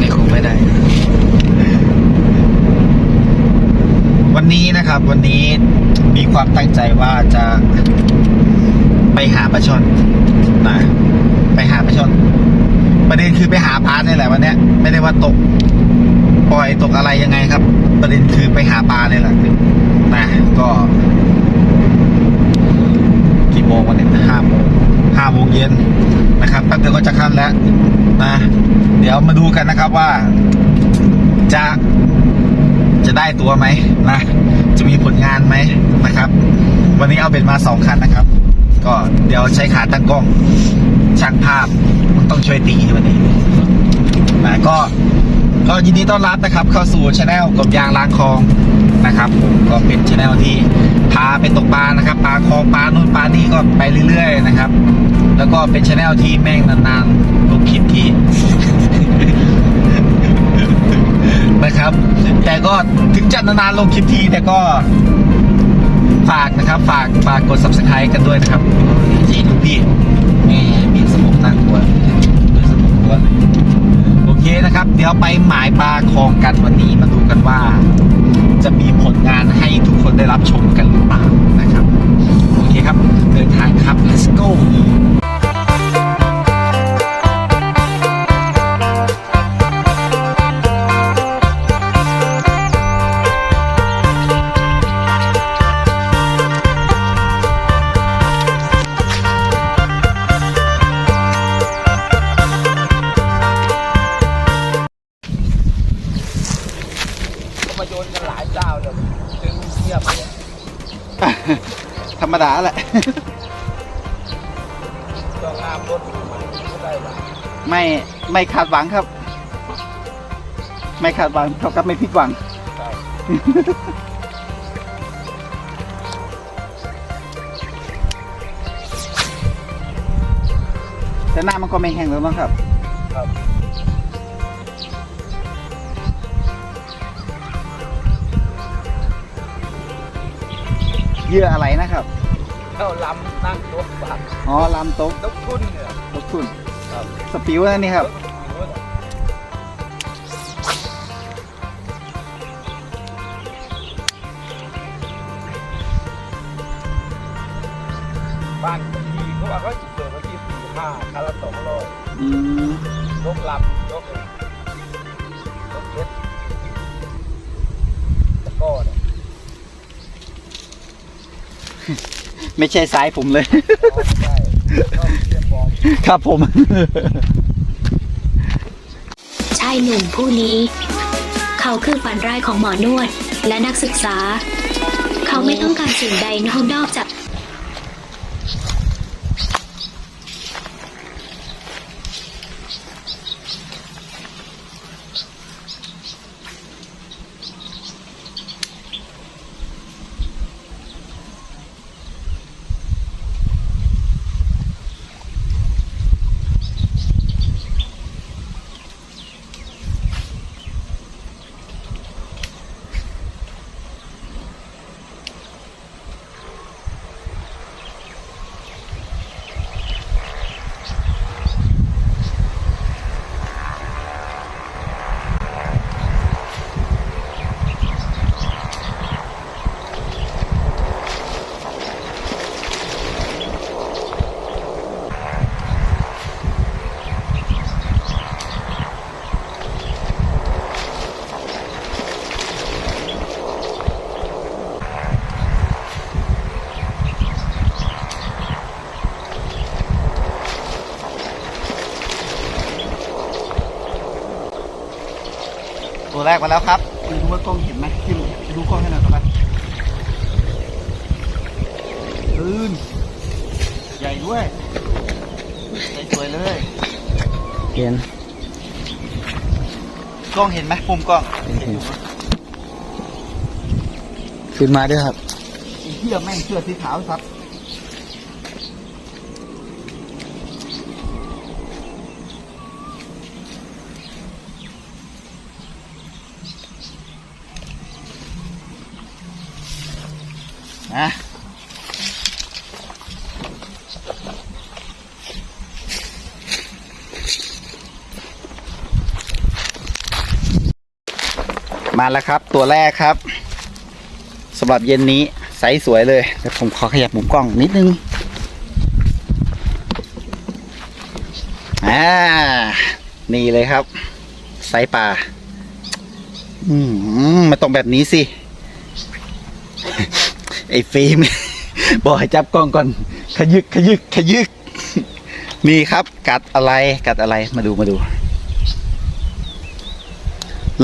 นี่คงไม่ได้ วันนี้นะครับ วันนี้มีความตั้งใจว่าจะไปหาปลาช่อนนะไปหาปลาช่อน ประเด็นคือไปหาปลาเนี่ยแหละวันเนี้ยไม่ได้ว่าตก ปล่อยตกอะไรยังไงครับ ประเด็นคือไปหาปลาเนี่ยแหละนะก็ กี่โมงวันนี้ห้าโมง ห้าโมงเย็นนะครับแป๊บเดียวก็จะค่ำแล้วนะเดี๋ยวมาดูกันนะครับว่า จะจะได้ตัวไหมนะจะมีผลงานไหมนะครับ วันนี้เอาเป็นมาสองคันนะครับ ก็เดี๋ยวใช้ขาตั้งกล้องช่างภาพต้องช่วยตีวันนี้นะก็ก็ยินดีต้อนรับนะครับ เข้าสู่ช anel กบยางล้างคลองนะครับผมก็เป็นช anel ที่พาไปตกปลานะครับปลาคลองปลานู่นปลานี่ก็ไปเรื่อย ๆ นะครับ แล้วก็เป็นช anel ที่แม่งนานๆลงคลิปทีนะครับ แต่ก็ถึงจะนานๆลงคลิปทีแต่ก็ฝากนะครับ ฝากฝากกด subscribe กันด้วยนะครับที่ดูพี่แม่มีสมองนั่งตัวมีสมองตัวเลยโอเคนะครับ เดี๋ยวไปหมายปลาคลองกันวันนี้มาดูกันว่า จะมีผลงานให้ทุกคนได้รับชมกันหรือเปล่านะครับ โอเคครับ เดินทางครับ let's go มดาแหละ ต้องงามรถมันก็ได้ละไม่ไม่ขาดหวังครับ ไม่ขาดหวังเท่ากับไม่ผิดหวัง ได้แต่หน้ามันก็ไม่แห้งแล้วมั้งครับ ครับเหยื่ออะไรนะครับ เข้าลำนั่งรถบัสอ๋อลำโต๊ะนกทุ่นเนี่ยรถคุณครับสปิวนะนี่ครับรถบ้านทีเขาว่าเขาจะเปิดวันที่สี่ห้าคาราสองร้อยอืม ยกลำยกเลย ไม่ใช่สายผมเลยอ๋อใช่ก็เรียนบอกครับผม ชายหนุ่มผู้นี้ เขาคือฝันร้ายของหมอนวดและนักศึกษา เขาไม่ต้องการสิ่งใดนอกจาก กมาแล้วครับดูว่ากล้องเห็นไหมจิ้มดูกล้องให้หน่อยครับลื่นใหญ่ด้วยสวยๆเลยเห็นกล้องเห็นไหมมุมกล้องเห็นขึ้นมาด้วยครับไอ้เหี้ยแม่งเสื้อสีขาวครับ มาแล้วครับ ตัวแรกครับสำหรับเย็นนี้ไซส์สวยเลยเดี๋ยวผมขอขยับมุมกล้องนิดนึงอ่านี่เลยครับ ไซส์ป่าอืมมาตรงแบบนี้สิ ไอ้ฟิล์มบอกให้จับกล้องก่อน ขยึกขยึกขยึกนี่ครับ กัดอะไรกัดอะไรมาดูมาดู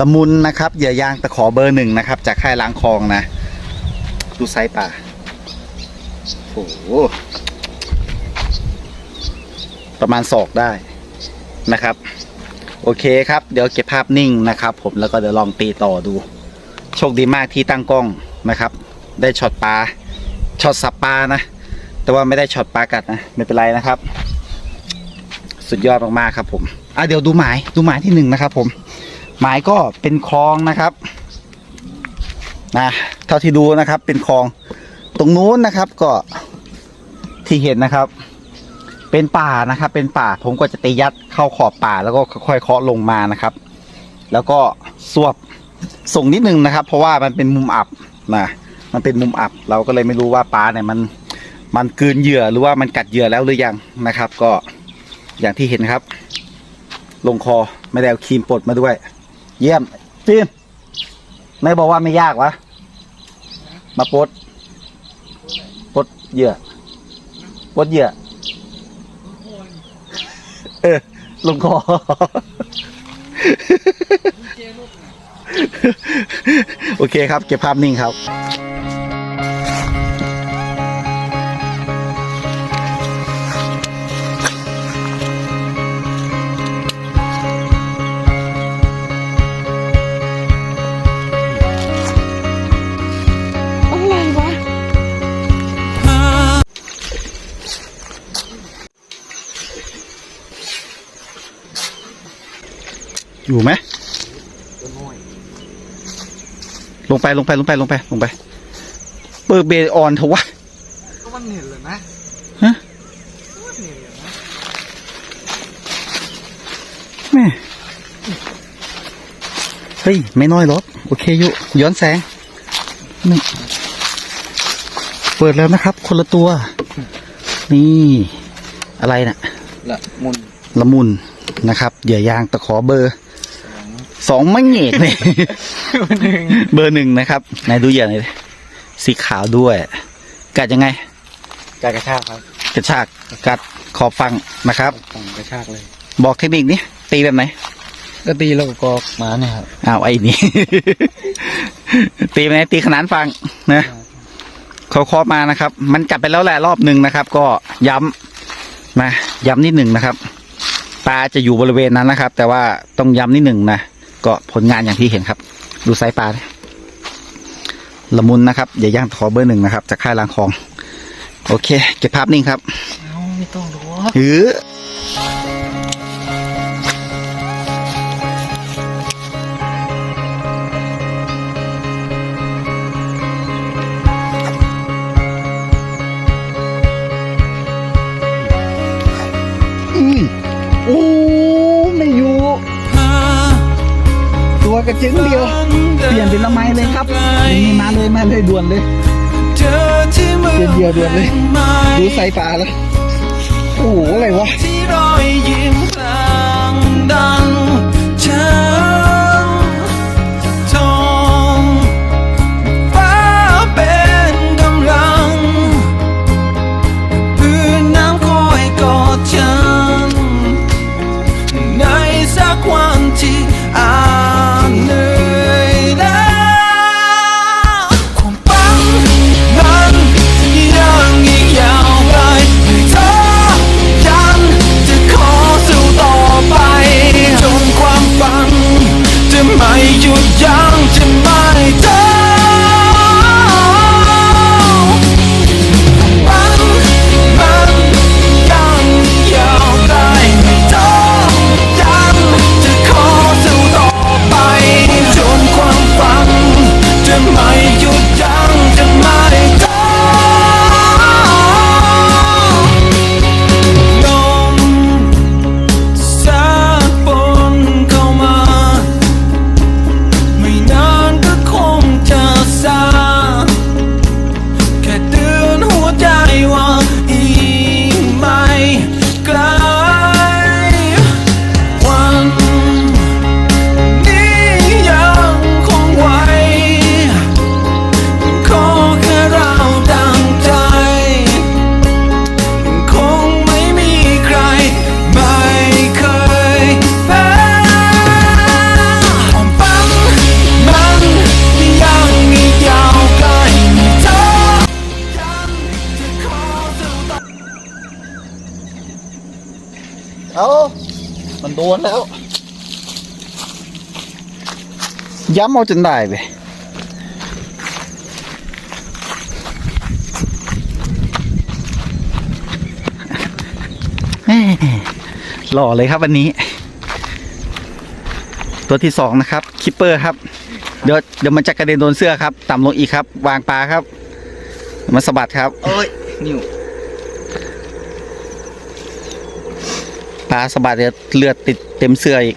ละมุนนะครับเหยื่อยางตะขอเบอร์หนึ่งนะครับ จากค่ายล้างคลองนะ ดูไซส์ป่าโอ้โหประมาณศอกได้นะครับ โอเคครับ เดี๋ยวเก็บภาพนิ่งนะครับ ผมแล้วก็เดี๋ยวลองตีต่อดู โชคดีมากที่ตั้งกล้องนะครับ ได้ช็อตปลาช็อตสับปลานะ แต่ว่าไม่ได้ช็อตปลากัดนะไม่เป็นไรนะครับ สุดยอดมากๆครับผมอะเดี๋ยวดูหมายดูหมายที่หนึ่งนะครับผม หมายก็เป็นคลองนะครับนะเท่าที่ดูนะครับเป็นคลองตรงนู้นนะครับก็ที่เห็นนะครับ เป็นป่านะครับ เป็นป่าผมก็จะตียัดเข้าขอบป่าแล้วก็ค่อยๆเคาะลงมานะครับ แล้วก็สวบส่งนิดนึงนะครับ เพราะว่ามันเป็นมุมอับนะมันเป็นมุมอับ เราก็เลยไม่รู้ว่าปลาเนี่ยมันมันกืนเหยื่อหรือว่ามันกัดเหยื่อแล้วหรือยังนะครับ ก็อย่างที่เห็นครับ ลงคอไม่ได้เอาครีมปลดมาด้วย เยี่ยมฟิล์มไม่บอกว่าไม่ยากวะ มาปลดปลดเหยื่อปลดเหยื่อเออลงคอโอเคครับ เก็บภาพนิ่งครับ อยู่ไหมลงไปลงไปลงไปลงไปลงไป เปิดเบรออนเถอะวะก็มันเห็นเลยนะฮะมันเห็นเลยนะแม่เฮ้ย ไม่น้อยหรอกโอเคอยู่ย้อนแสงนี่เปิดแล้วนะครับ คนละตัว นี่ อะไรน่ะ ละมุนละมุนนะครับเหยื่อยางตะขอเบอร์ สองมังเงกเนี่ยหนึ่งเบอร์หนึ่งนะครับไหนดูเหยื่อหน่อยดิสีขาวด้วย กัดยังไงการกระชากครับกระชากกัดขอบฟังนะครับ ฝั่งกระชากเลย บอกเทคนิคนี้ตีแบบไหนก็ตีแล้วก็กอกมาเนี่ยครับอ้าวไอ้นี่ ตีแบบไหนตีขนานฟังนะเขาเคาะมานะครับ มันกัดไปแล้วแหละรอบหนึ่งนะครับ ก็ย้ำนะย้ำนิดหนึ่งนะครับปลาจะอยู่บริเวณนั้นนะครับ แต่ว่าต้องย้ำนิดหนึ่งนะ ก็ผลงานอย่างที่เห็นครับ ดูไซส์ปลาดิละมุนนะครับอย่าย่างทอเบอร์หนึ่งนะครับ จากค่ายลางคลอง โอเค เก็บภาพนิ่งครับเอาไม่ต้องดูหืออื กระจึงเดียว เปลี่ยนเป็นละไม้เลยครับนี่มาเลยมาเลยด่วนเลยเจอที่มือเปลี่ยนเหยื่อด่วนเลยดูใส่ฟ้าแล้วโอ้โหอะไรวะ มันโดนแล้ว ย้ำเอาจนได้ไปแม่หล่อเลยครับวันนี้ ตัวที่สองนะครับ คิปเปอร์ครับ เดี๋ยวเดี๋ยวมันจะกระเด็นโดนเสื้อครับ ต่ำลงอีกครับ วางปลาครับ มันสะบัดครับ โอ้ย นิ้ว ปลาสะบัดเดี๋ยวเลือดติดเต็มเสื้ออีก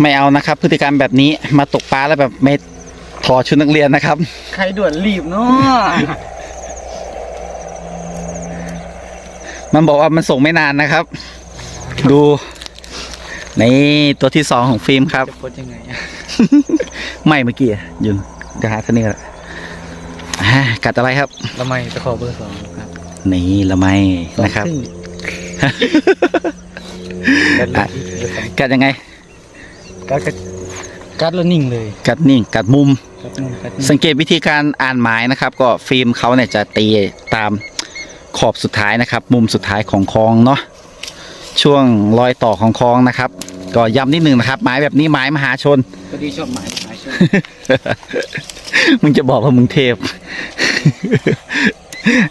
ไม่เอานะครับ พฤติกรรมแบบนี้มาตกปลาแล้วแบบไม่ถอดชุดนักเรียนนะครับ ใครด่วนรีบเนาะมันบอกว่ามันส่งไม่นานนะครับ ดูนี่ตัวที่สองของฟิล์มครับจะโพสยังไงอะไม่เมื่อกี้อะยืนเดี๋ยวหาท่านี้กันอ่ากัดอะไรครับ ละไมตะขอเบอร์สองครับ นี่ละไมนะครับส องรึ่งกัดเลยเบอร์สองกัดยังไง กัดกัดกัดแล้วนิ่งเลยกัดนิ่งกัดมุม กัดนิ่งกัดนิ่งสังเกตวิธีการอ่านหมายนะครับ ก็ฟิล์มเขาเนี่ยจะตีตามขอบสุดท้ายนะครับ มุมสุดท้ายของคลองเนาะช่วงรอยต่อของคลองนะครับ ก็ย้ำนิดนึงนะครับ หมายแบบนี้หมายมหาชน พอดีชอบหมายหมายชอบมึงจะบอกว่ามึงเทพ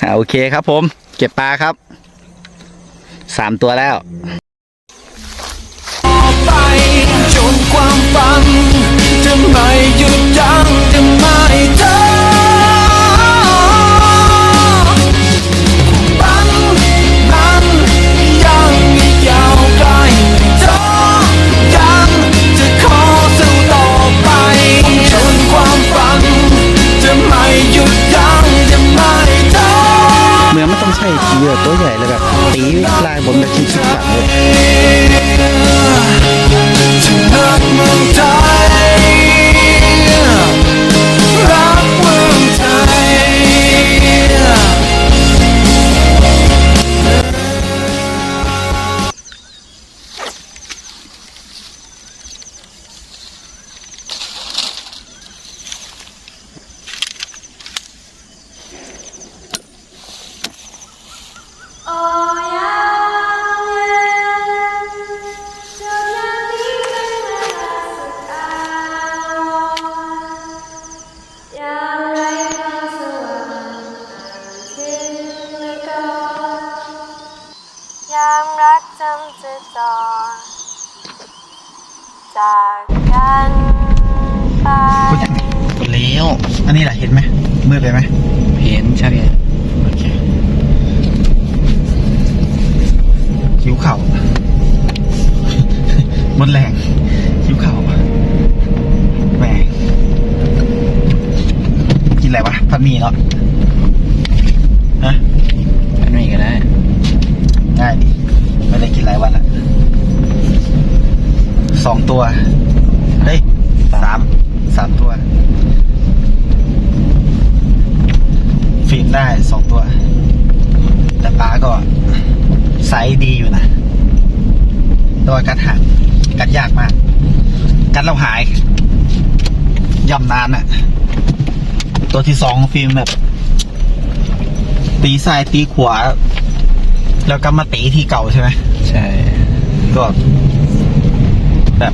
อ่าโอเคครับผม เก็บปลาครับ สามตัวแล้วไปจนความฝันจะไม่หยุดยั้งจะไม่ท้อฝันนั้นยังอีกยาวไกลท้อยังจะขอสู้ต่อไปจนความฝันจะไม่หยุดยั้งจะไม่ท้อเมื่อไม่ต้องใช่ทีเดียวตัวใหญ่ สีลายผมแบบชิดสุดฝันเลย อะไรวะผัดหมี่เนาะฮะ อันนี้ก็ได้ ง่ายดี ไม่ได้กินหลายวันละสองตัว เฮ้ยสามสามตัว ฟิล์มได้สองตัว แต่ปลาก็ไซส์ดีอยู่นะแตัวากัดหางกัดยากมาก กัดเราหายย่ำนานอะ ตัวที่สองฟิล์มแบบ ตีซ้ายตีขวา แล้วก็มาตีที่เก่าใช่ไหมใช่ก็แบบ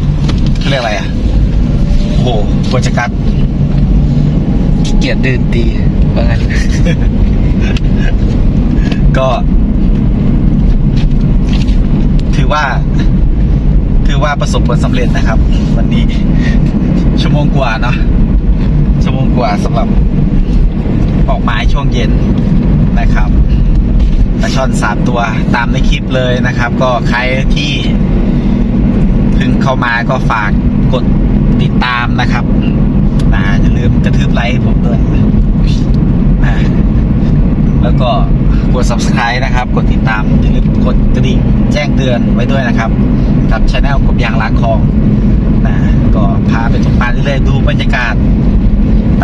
เขาเรียกอะไรอะโอ้โหกว่าจะกัดขี้เกียจเดินตีว่างั้น ก็ ถือว่า ถือว่าประสบผลสำเร็จนะครับ วันนี้ชั่วโมงกว่าเนาะชั่วโมงกว่าสำหรับ ออกหมายช่วงเย็นนะครับปลาช่อนสามตัวตามในคลิปเลยนะครับ ก็ใครที่เพิ่งเข้ามาก็ฝากกดติดตามนะครับนะอย่าลืมกระทืบไลค์ให้ผมด้วยนะแล้วก็กด subscribe นะครับ กดติดตามอย่าลืมกดกระดิ่งแจ้งเตือนไว้ด้วยนะครับ กับช anel กบยางล้างคลองนะก็พาไปตกปลาเรื่อยๆดูบรรยากาศ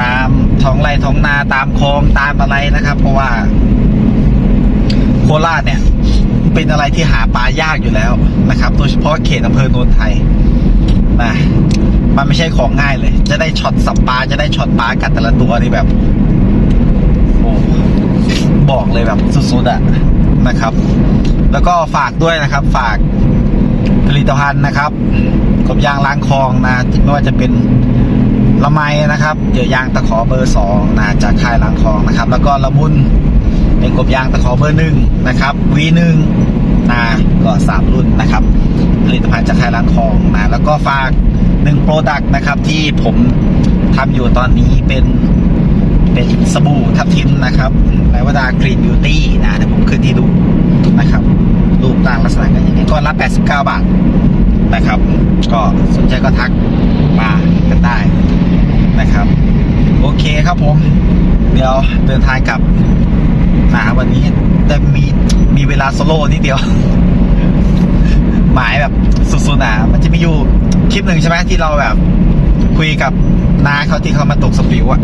ตามท้องไร่ท้องนาตามคลองตามอะไรนะครับ เพราะว่า โคราชเนี่ย เป็นอะไรที่หาปลายากอยู่แล้วนะครับโดยเฉพาะเขตอำเภอโนนไทยนะมันไม่ใช่ของง่ายเลย จะได้ช็อตสับปลาจะได้ช็อตปลากัดแต่ละตัวนี่แบบโอ้บอกเลยแบบสุดๆอะนะครับ แล้วก็ฝากด้วยนะครับ ฝากผลิตภัณฑ์นะครับกบยางล้างคลองนะไม่ว่าจะเป็น ละไมนะครับเหยื่อยางตะขอเบอร์สองนะจากค่ายล้างคองนะครับ แล้วก็ละมุนเป็นกบยางตะขอเบอร์หนึ่งนะครับวีหนึ่งนะก็สามรุ่นนะครับ ผลิตภัณฑ์จากค่ายล้างคองนะแล้วก็ฝากหนึ่งโปรดักต์นะครับที่ผมทำอยู่ตอนนี้เป็นเป็นสบู่ทับทิมนะครับในวดากรีนบิวตี้นะเดี๋ยวผมขึ้นที่ดูนะครับ รูปร่างลักษณะกันยังไงก็รับ 89 บาทนะครับ ก็สนใจก็ทักมากันได้ นะครับ โอเคครับผม เดี๋ยวเดินทางกลับนะวันนี้ได้มีมีเวลาโซโล่นิดเดียว หมายแบบสุดๆอะมันจะมีอยู่คลิปหนึ่งใช่ไหมที่เราแบบ คุยกับน้าเขาที่เขามาตกสปิวอะ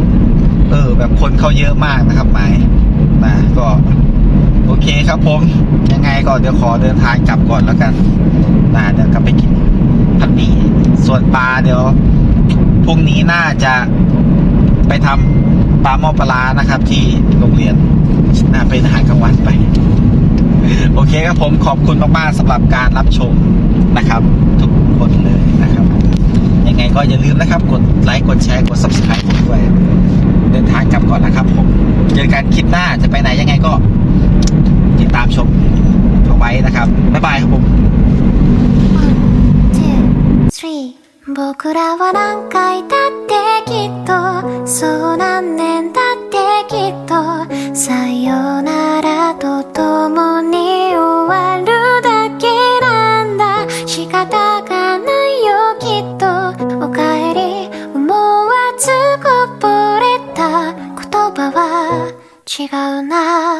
เออ แบบคนเขาเยอะมากนะครับหมายนะก็โอเคครับผม ยังไงก็เดี๋ยวขอเดินทางกลับก่อนแล้วกันนะเดี๋ยวกลับไปกินผัดหมี่ส่วนปลาเดี๋ยว พรุ่งนี้น่าจะไปทำปลาหม้อปลานะครับ ที่โรงเรียนน่าเป็นอาหารกลางวันไป โอเคครับผมขอบคุณมากๆสำหรับการรับชมนะครับ ทุกคนเลยนะครับ ยังไงก็อย่าลืมนะครับ กดไลค์กดแชร์กด subscribe ผมด้วย เดินทางกลับก่อนนะครับผมเจอกันคลิปหน้าจะไปไหนยังไงก็ติดตามชมเอาไว้นะครับบ๊ายบายครับผม 僕らは何回だってきっとそう何年だってきっとさよならとともに終わるだけなんだ。仕方がないよきっと。おかえり思わずこぼれた言葉は違うな。